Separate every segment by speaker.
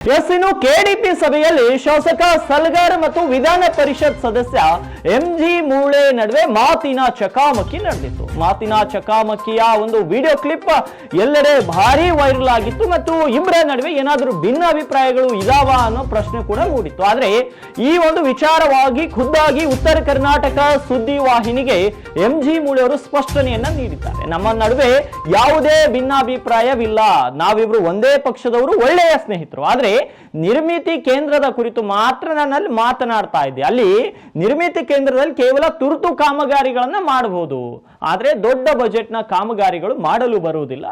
Speaker 1: S KDP ಸಭೆಯಲ್ಲಿ ಶಾಸಕ ಸಲ್ಗಾರ್ ಮತ್ತು ವಿಧಾನ ಪರಿಷತ್ ಸದಸ್ಯ ಎಂ ಜಿ ಮೂಳೆ ನಡುವೆ ಮಾತಿನ ಚಕಾಮಕಿ ನಡೆದಿತ್ತು. ಮಾತಿನ ಚಕಾಮಕಿಯ ಒಂದು ವಿಡಿಯೋ ಕ್ಲಿಪ್ ಎಲ್ಲೆಡೆ ಭಾರಿ ವೈರಲ್ ಆಗಿತ್ತು ಮತ್ತು ಇಬ್ಬರ ನಡುವೆ ಏನಾದರೂ ಭಿನ್ನ ಅಭಿಪ್ರಾಯಗಳು ಇದಾವ ಅನ್ನೋ ಪ್ರಶ್ನೆ ಕೂಡ ಮೂಡಿತ್ತು. ಆದ್ರೆ ಈ ಒಂದು ವಿಚಾರವಾಗಿ ಖುದ್ದಾಗಿ ಉತ್ತರ ಕರ್ನಾಟಕ ಸುದ್ದಿ ವಾಹಿನಿಗೆ ಎಂ ಜಿ ಮೂಳೆ ಅವರು ಸ್ಪಷ್ಟನೆಯನ್ನ ನೀಡಿದ್ದಾರೆ. ನಮ್ಮ ನಡುವೆ ಯಾವುದೇ ಭಿನ್ನಾಭಿಪ್ರಾಯವಿಲ್ಲ. ನಾವಿಬ್ರು ಒಂದೇ ಪಕ್ಷದವರು, ಒಳ್ಳೆಯ ಸ್ನೇಹಿತರು. ಆದ್ರೆ ನಿರ್ಮಿತಿ ಕೇಂದ್ರದ ಕುರಿತು ಮಾತ್ರ ನನ್ನಲ್ಲಿ ಮಾತನಾಡ್ತಾ ಇದ್ದೆ. ಅಲ್ಲಿ ನಿರ್ಮಿತಿ ಕೇಂದ್ರದಲ್ಲಿ ಕೇವಲ ತುರ್ತು ಕಾಮಗಾರಿಗಳನ್ನ ಮಾಡಬಹುದು. ಆದ್ರೆ ದೊಡ್ಡ ಬಜೆಟ್ನ ಕಾಮಗಾರಿಗಳು ಮಾಡಲು ಬರುವುದಿಲ್ಲ.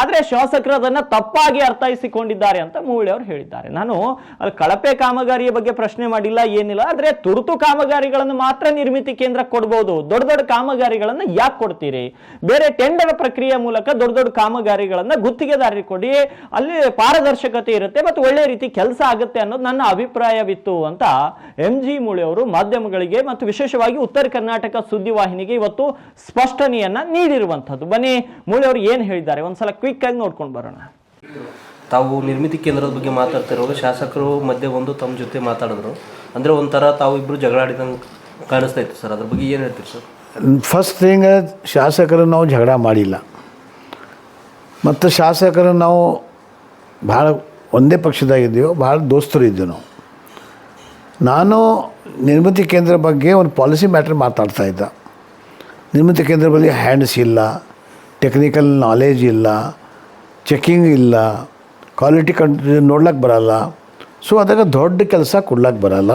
Speaker 1: ಆದ್ರೆ ಶಾಸಕರು ಅದನ್ನ ತಪ್ಪಾಗಿ ಅರ್ಥೈಸಿಕೊಂಡಿದ್ದಾರೆ ಅಂತ ಮೂಳೆ ಅವರು ಹೇಳಿದ್ದಾರೆ. ನಾನು ಅಲ್ಲಿ ಕಳಪೆ ಕಾಮಗಾರಿಯ ಬಗ್ಗೆ ಪ್ರಶ್ನೆ ಮಾಡಿಲ್ಲ, ಏನಿಲ್ಲ. ಆದರೆ ತುರ್ತು ಕಾಮಗಾರಿಗಳನ್ನು ಮಾತ್ರ ನಿರ್ಮಿತಿ ಕೇಂದ್ರ ಕೊಡಬಹುದು ದೊಡ್ಡ ದೊಡ್ಡ ಕಾಮಗಾರಿಗಳನ್ನ ಯಾಕೆ ಕೊಡ್ತೀರಿ? ಬೇರೆ ಟೆಂಡರ್ ಪ್ರಕ್ರಿಯೆ ಮೂಲಕ ದೊಡ್ಡ ದೊಡ್ಡ ಕಾಮಗಾರಿಗಳನ್ನ ಗುತ್ತಿಗೆದಾರರಿಗೆ ಕೊಡಿ. ಅಲ್ಲಿ ಪಾರದರ್ಶಕತೆ ಇರುತ್ತೆ, ಮತ್ತು ಒಳ್ಳೆ ರೀತಿ ಕೆಲಸ ಆಗುತ್ತೆ ಅನ್ನೋದು ನನ್ನ ಅಭಿಪ್ರಾಯವಿತ್ತು ಅಂತ ಎಂ ಜಿ ಮೂಳೆ ಅವರು ಮಾಧ್ಯಮಗಳಿಗೆ ಮತ್ತು ವಿಶೇಷವಾಗಿ ಉತ್ತರ ಕರ್ನಾಟಕ ಸುದ್ದಿವಾಹಿನಿಗೆ ಇವತ್ತು ಸ್ಪಷ್ಟನೆಯನ್ನ ನೀಡಿರುವಂಥದ್ದು. ಬನ್ನಿ ಮೂಳೆ ಅವರು ಏನು ಹೇಳಿದ್ದಾರೆ? ಒಂದ್ಸಲ ಕ್ವಿಕ್ ಆಗಿ ನೋಡ್ಕೊಂಡು ಬರೋಣ.
Speaker 2: ತಾವು ನಿರ್ಮಿತಿ ಕೇಂದ್ರದ ಬಗ್ಗೆ ಮಾತಾಡ್ತಿರುವಾಗ ಶಾಸಕರು ಮಧ್ಯೆ ಒಂದು ತಮ್ಮ ಜೊತೆ ಮಾತಾಡಿದ್ರು. ಅಂದರೆ ಒಂಥರ ತಾವು ಇಬ್ಬರು ಜಗಳಾಡಿದಂಗೆ ಕಾಣಿಸ್ತಾ ಇತ್ತು ಸರ್. ಅದ್ರ ಬಗ್ಗೆ ಏನು ಹೇಳ್ತೀರಿ ಸರ್?
Speaker 3: ಫಸ್ಟ್ ಥಿಂಗ್ ಶಾಸಕರು ನಾವು ಜಗಳ ಮಾಡಿಲ್ಲ. ಮತ್ತು ಶಾಸಕರು ನಾವು ಭಾಳ ಒಂದೇ ಪಕ್ಷದಾಗಿದ್ದೀವೋ ಭಾಳ ದೋಸ್ತರು ಇದ್ದೀವಿ ನಾವು. ನಾನು ನಿರ್ಮಿತಿ ಕೇಂದ್ರ ಬಗ್ಗೆ ಒಂದು ಪಾಲಿಸಿ ಮ್ಯಾಟ್ರ್ ಮಾತಾಡ್ತಾ ಇದ್ದ. ನಿರ್ಮಿತಿ ಕೇಂದ್ರ ಬಳಿ ಹ್ಯಾಂಡ್ಸ್ ಇಲ್ಲ, ಟೆಕ್ನಿಕಲ್ ನಾಲೇಜ್ ಇಲ್ಲ, ಚೆಕಿಂಗ್ ಇಲ್ಲ, ಕ್ವಾಲಿಟಿ ಕಂ ನೋಡ್ಲಿಕ್ಕೆ ಬರಲ್ಲ. ಸೊ ಅದಾಗ ದೊಡ್ಡ ಕೆಲಸ ಕೊಡ್ಲಿಕ್ಕೆ ಬರಲ್ಲ.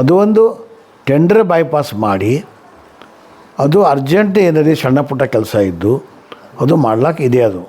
Speaker 3: ಅದು ಒಂದು ಟೆಂಡರ್ ಬೈಪಾಸ್ ಮಾಡಿ, ಅದು ಅರ್ಜೆಂಟ್ ಏನಾದ್ರೆ ಸಣ್ಣ ಪುಟ್ಟ ಕೆಲಸ ಇದ್ದು, ಅದು ಮಾಡ್ಲಾಕ ಇದೆ ಅದು.